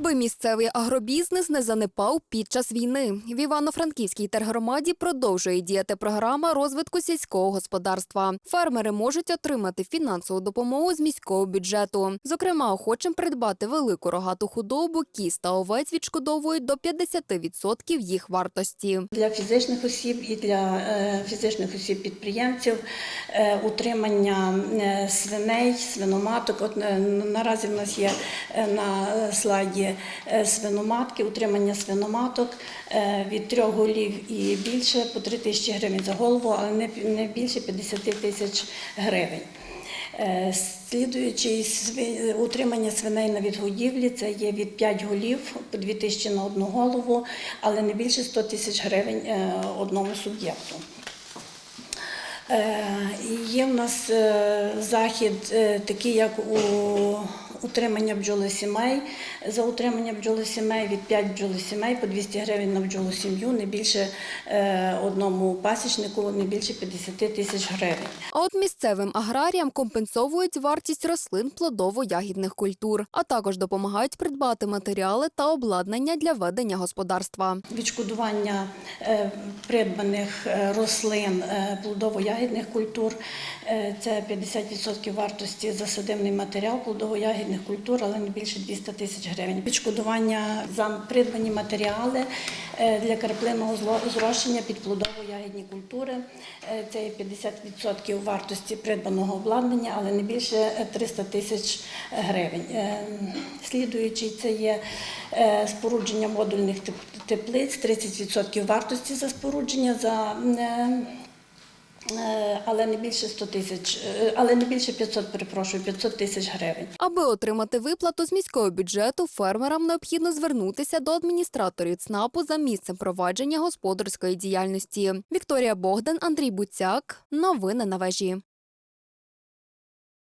Аби місцевий агробізнес не занепав під час війни. В Івано-Франківській тергромаді продовжує діяти програма розвитку сільського господарства. Фермери можуть отримати фінансову допомогу з міського бюджету. Зокрема, охочим придбати велику рогату худобу, кіз та овець відшкодовують до 50% їх вартості. Для фізичних осіб і для е, фізичних осіб підприємців е, утримання е, свиней, свиноматок. От наразі в нас є на слайді е, свиноматки, утримання свиноматок е, від трьох голів і більше по 3 тисячі гривень за голову, але не, більше 50 тисяч гривень. Е, Слідуючи утримання свиней на відгодівлі, це є від 5 голів по 2 тисячі на одну голову, але не більше 100 тисяч гривень одному суб'єкту. Є в нас захід такий, як у утримання бджоли сімей. За утримання бджоли сімей від 5 бджоли сімей по 200 гривень на бджолу сім'ю, не більше е, одному пасічнику, не більше 50 тисяч гривень. А от місцевим аграріям компенсовують вартість рослин плодово-ягідних культур, а також допомагають придбати матеріали та обладнання для ведення господарства. Відшкодування е, придбаних е, рослин плодово-ягідних культур це 50% вартості за садибний матеріал плодово-ягідних культур, але не більше 200 тисяч гривень. Відшкодування за придбані матеріали е, для краплинного зло- зрощення під плодово-ягідні культури е, це є 50% вартості придбаного обладнання, але не більше е, 300 тисяч гривень. Е, Слідуючий це є е, спорудження модульних теплиць, 30% вартості за спорудження за. Е, Але не більше 100 тисяч, е, але не більше 500, перепрошую, 500 тисяч гривень. Аби отримати виплату з міського бюджету, фермерам необхідно звернутися до адміністраторів ЦНАПу за місцем провадження господарської діяльності. Вікторія Богдан, Андрій Буцяк. Новини на вежі.